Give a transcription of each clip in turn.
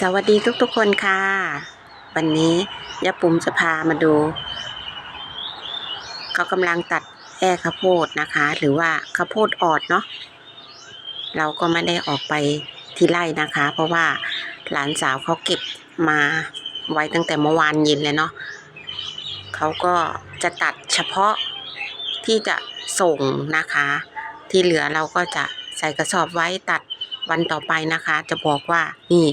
สวัสดีทุกๆคนค่ะ วันนี้ยาปุ่มจะพามาดู เขากำลังตัดแอ้ข้าวโพดนะคะ หรือว่าข้าวโพดออดเนาะเราก็ไม่ได้ออกไปที่ไร่นะคะ เพราะว่าหลานสาวเขาเก็บมาไว้ตั้งแต่เมื่อวานเย็นเลยเนาะเขาก็จะตัดเฉพาะที่จะส่งนะคะ ที่เหลือเราก็จะใส่กระสอบไว้ตัด วันต่อไปนะคะ จะบอกว่านี่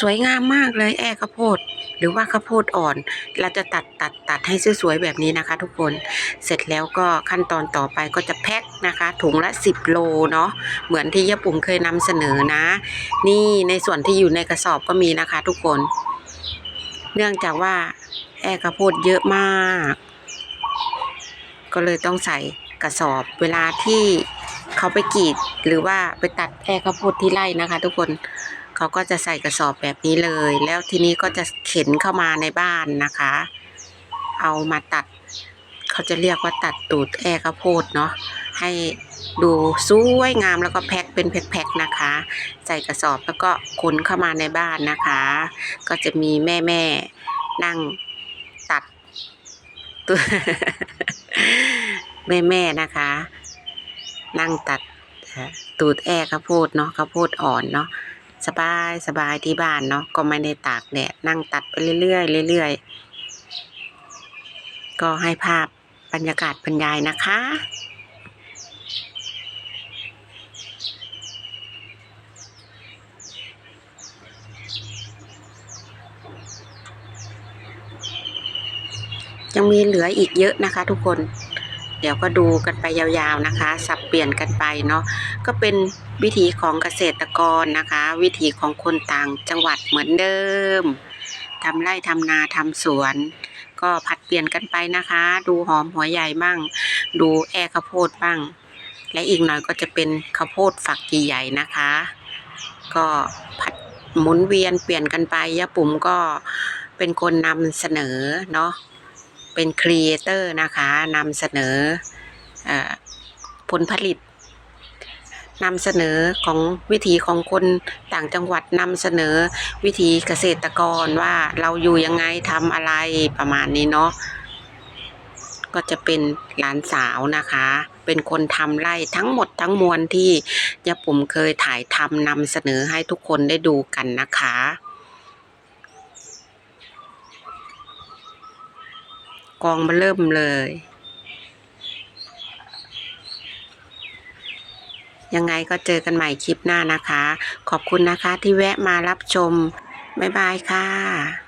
สวยงามมากเลยแอ้ข้าวโพด หรือว่าข้าวโพดอ่อน เราจะตัดตัดตัดให้สวยๆแบบนี้นะคะ ทุกคนเสร็จแล้วก็ขั้นตอนต่อไปก็จะแพ็คนะคะถุงละ 10 โลเนาะเหมือนที่ยะปุ่มเคยนำเสนอนะ นี่ในส่วนที่อยู่ในกระสอบก็มีนะคะ ทุกคน เนื่องจากว่าแอ้ข้าวโพดเยอะมาก ก็เลยต้องใส่กระสอบเวลาที่ เขาไปกรีดหรือว่าไปตัดแอ้ข้าวโพดที่ไร่นะคะ ทุกคนเขาก็จะใส่กระสอบแบบนี้เลย แล้วทีนี้ก็จะเข็นเข้ามาในบ้านนะคะ เอามาตัด เขาจะเรียกว่าตัดตูดแอ้ข้าวโพดเนาะให้ดูสวยงามแล้วก็แพ็คเป็นแพ็คๆนะคะ ใส่กระสอบแล้วก็ขนเข้ามาในบ้านนะคะ ก็จะมีแม่แม่ๆนั่งตัดตัวแม่แม่ๆนะคะ นั่งตัดตูดแอ้ข้าวโพดเนาะข้าวโพดอ่อนเนาะสบายสบายที่บ้านเนาะก็ไม่ได้ตากแดดนั่งตัดไปเรื่อยๆเรื่อยๆก็ให้ภาพบรรยากาศบรรยายนะคะยังมีเหลืออีกเยอะนะคะทุกคน ดี๋ยวก็ดูกันไปยาวๆนะคะ สับเปลี่ยนกันไปเนาะก็เป็นวิถีของเกษตรกรนะคะ วิถีของคนต่างจังหวัดเหมือนเดิมทำไร่ทำนาทำสวน ก็ผัดเปลี่ยนกันไปนะคะ ดูหอมหัวใหญ่บ้าง ดูแอข้าวโพดบ้าง และอีกหน่อยก็จะเป็นข้าวโพดฝักใหญ่ๆนะคะ ก็ผัดหมุนเวียนเปลี่ยนกันไปยะปุ่มก็เป็นคนนำเสนอเนาะ เป็นครีเอเตอร์นะคะนำเสนอออผลผลิตนำเสนอของวิถีของคนต่างจังหวัดนำเสนอวิถีเกษตรกรว่าเราอยู่ยังไงทำอะไรประมาณนี้เนาะก็จะเป็นหลานสาวนะคะ เป็นคนทำไร่ทั้งหมดทั้งมวลที่ยะปุ่มเคยถ่ายทำนำเสนอให้ทุกคนได้ดูกันนะคะ กองมาเริ่มเลย ยังไงก็เจอกันใหม่คลิปหน้านะคะ ขอบคุณนะคะที่แวะมารับชม บ๊ายบายค่ะ